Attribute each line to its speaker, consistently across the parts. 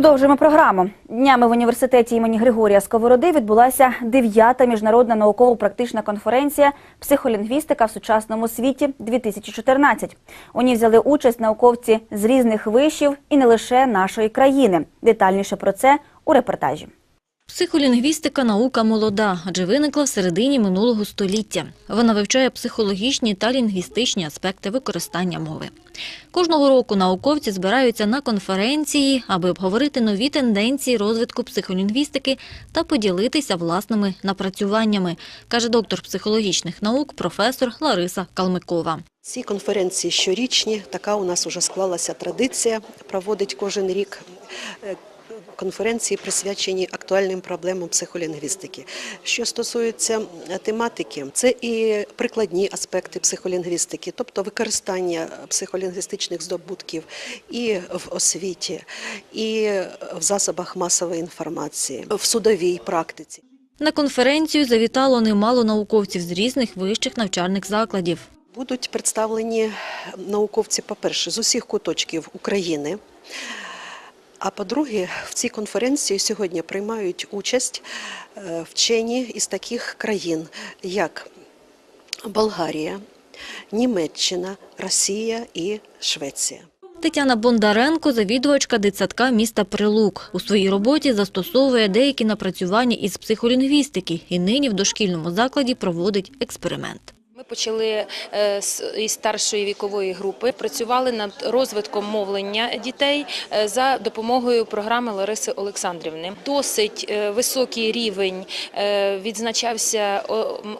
Speaker 1: Продовжуємо програму. Днями в університеті імені Григорія Сковороди відбулася дев'ята міжнародна науково-практична конференція Психолінгвістика в сучасному світі 2014 У ній взяли участь науковці з різних вишів і не лише нашої країни. Детальніше про це у репортажі.
Speaker 2: Психолінгвістика – наука молода, адже виникла в середині минулого століття. Вона вивчає психологічні та лінгвістичні аспекти використання мови. Кожного року науковці збираються на конференції, аби обговорити нові тенденції розвитку психолінгвістики та поділитися власними напрацюваннями, каже доктор психологічних наук професор Лариса Калмикова.
Speaker 3: Ці конференції щорічні, така у нас вже склалася традиція, проводить кожен рік. Конференції присвячені актуальним проблемам психолінгвістики. Що стосується тематики, це і прикладні аспекти психолінгвістики, тобто використання психолінгвістичних здобутків і в освіті, і в засобах масової інформації, в судовій практиці.
Speaker 2: На конференцію завітало немало науковців з різних вищих навчальних закладів.
Speaker 3: Будуть представлені науковці, по-перше, з усіх куточків України. А по-друге, в цій конференції сьогодні приймають участь е, вчені із таких країн, як Болгарія, Німеччина, Росія і Швеція.
Speaker 2: Тетяна Бондаренко – завідувачка дитсадка міста Прилук. У своїй роботі застосовує деякі напрацювання із психолінгвістики і нині в дошкільному закладі проводить експеримент.
Speaker 4: Ми почали е, із старшої вікової групи, працювали над розвитком мовлення дітей е, за допомогою програми Лариси Олександрівни. Досить е, високий рівень відзначався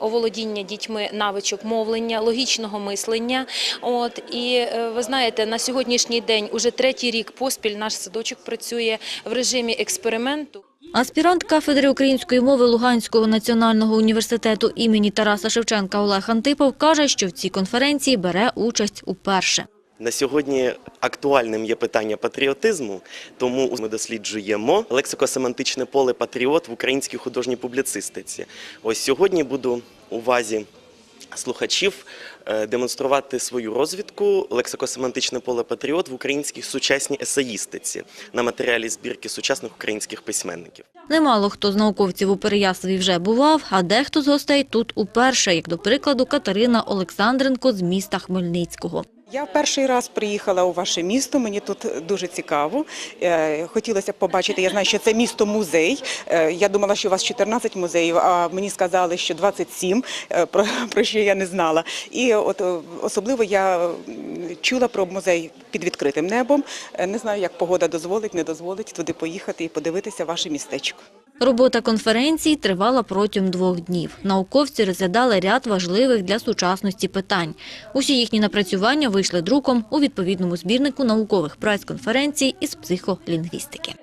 Speaker 4: оволодіння дітьми навичок мовлення, логічного мислення. От і ви знаєте, на сьогоднішній день уже третій рік поспіль наш садочок працює в режимі експерименту.
Speaker 2: Аспірант кафедри української мови Луганського національного університету імені Тараса Шевченка Олег Антипов каже, що в цій конференції бере участь уперше.
Speaker 5: На сьогодні актуальним є питання патріотизму, тому ми досліджуємо лексико-семантичне поле патріот в українській художній публіцистиці. Ось сьогодні буду увазі слухачів е, демонструвати свою розвідку лексико-семантичне поле патріот в українській сучасній есеїстиці на матеріалі збірки сучасних українських письменників.
Speaker 2: Немало хто з науковців у Переяславі вже бував, а дехто з гостей тут уперше, як до прикладу Катерина Олександренко з міста Хмельницького.
Speaker 6: Я перший раз приїхала у ваше місто. Мені тут дуже цікаво. Е, Хотілося б побачити. Я знаю, що це місто музей. Е, Я думала, що у вас 14 музеїв, а мені сказали, що 27, е, про, що я не знала. І от особливо я чула про музей під відкритим небом. Не знаю, як погода дозволить, не дозволить туди поїхати і подивитися ваше містечко.
Speaker 2: Робота конференції тривала протягом двох днів. Науковці розглядали ряд важливих для сучасності питань. Усі їхні напрацювання вийшли друком у відповідному збірнику наукових праць конференції із психолінгвістики.